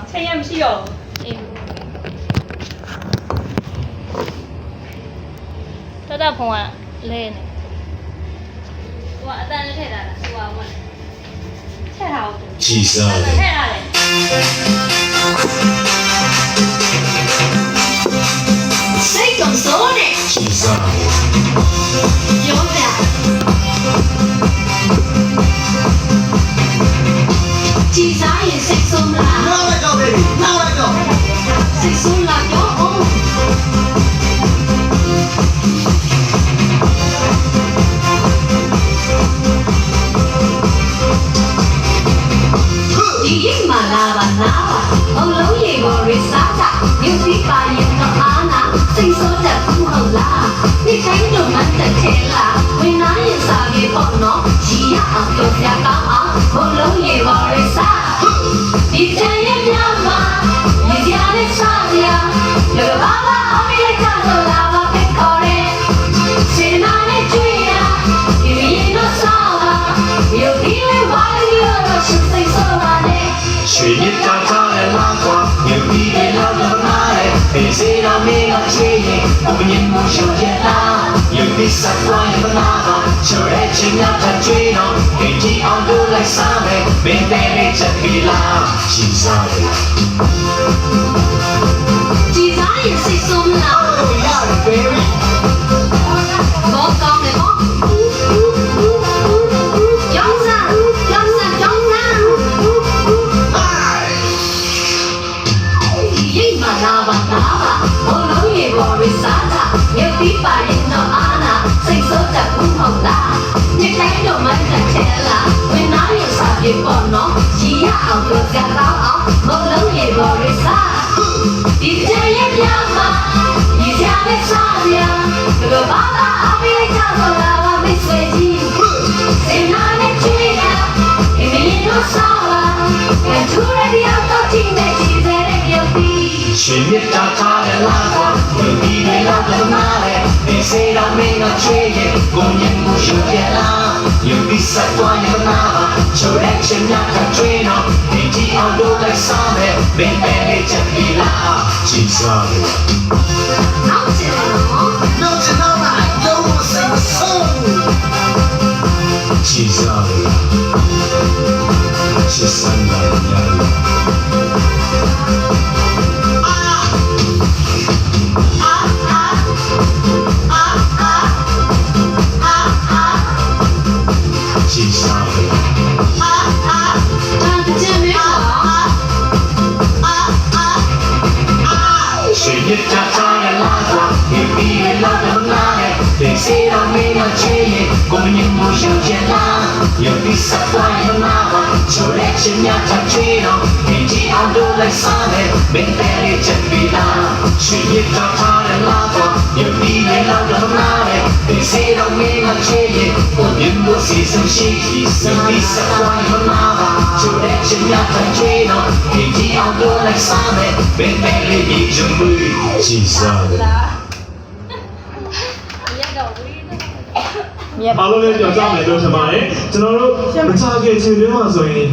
မရှိတော့ဘူးအေးတတဖုံကလဲနေဟိုကအတန်နဲ့ထည့်ထားတာဟိုကဝင်ထည့်ထားအော နာအလုံးရေကိုရစားတာမြူပြီးပါရင်တော့အားနာစိတ်ဆိုးတတ်ဘူးဟုတ်လားဒီတိုင်းတော့မတ်တဲ့ခဲလားဝင်နာရင်စားပြေပေါ့နော်ကြီးရအောင်ပြောပြကောင်းအောင်အလုံးရေကိုရစားဒီတိုင်းရမြမှာဒီကြတဲ့စားရလောဘာဘာ ရွှေရစ်တာထားတဲ့လမ်းကွာမြူပြီးတဲ့လောက်တော့နားတယ်ဖေးစေတော်မင်းကချွေးရင်ဘုံရင်မှုရှုံးရဲ့လားယူပြီးစကွာရင်မနာပါချိုးတဲ့ချင်းများတဲ့ကျွေးတော့ဒီတီအောင်လို့လိုက်စားမယ်မင်းတဲ့လေးချက်ပြီးလားကြည်စားတယ်ကြည်စားရင်စိတ်ဆုံးလား Oh, yeah, baby. စိတ်ဆိုးတတ်ဘူးမဟုတ်လားညတိုင်းတော့မတ်တက်ချဲလားဝင်နာရစားပြေပေါ့နော်ရီရအောင်ပြောကြတော့အောင်ဘုံလုံးရေပေါ်ရစားဒီကြရဲ့ပြမှာဒီကြရဲ့စားရလောဘာသာအမေရိကန်ဆိုလာပါမစ်ဆွေကြီး Say not a trigger, if you know someone, and to the other team that is there in your feet. ရွှေရစ်တာထားတဲ့လမ်းကွာမြူပြီးတဲ့လောက်တော့နားတယ်ဖေးစေတော်မင်းကချွေး ရင်ဘုံရင်မှုရှုံးရဲ့လားယူပြီးစကွာရင်မနာပါချိုးတဲ့ချင်းများတဲ့ကျွေးတော့ဒီတီအောင်လို့လိုက်စားမယ်မင်းတဲ့လေးချက်ပြီးလားကြည်စားတယ် Now, General, No, င်းမှုရှုံးရဲ့လားယူပြီးစကွာရင်မနာပါချိုးတဲ့ချင်းများတဲ့ကျွေးတော့ဒီတီအောင်လို့လိုက်စားမယ်မင်းတဲ့လေးချက်ပြီးလားရွှေရစ်တာထားတဲ့လမ်းကွာဒီပြီးရလောက်တော့နားတယ်ဒီစေတော်မင်းကချွေးရင်ကိုမင်းမှုစီ အားလုံးလည်းကြောက်ကြမယ်လို့ထင်ပါတယ်ကျွန်တော်တို့မချခင်ချိန်တွင်းမှာဆိုရင်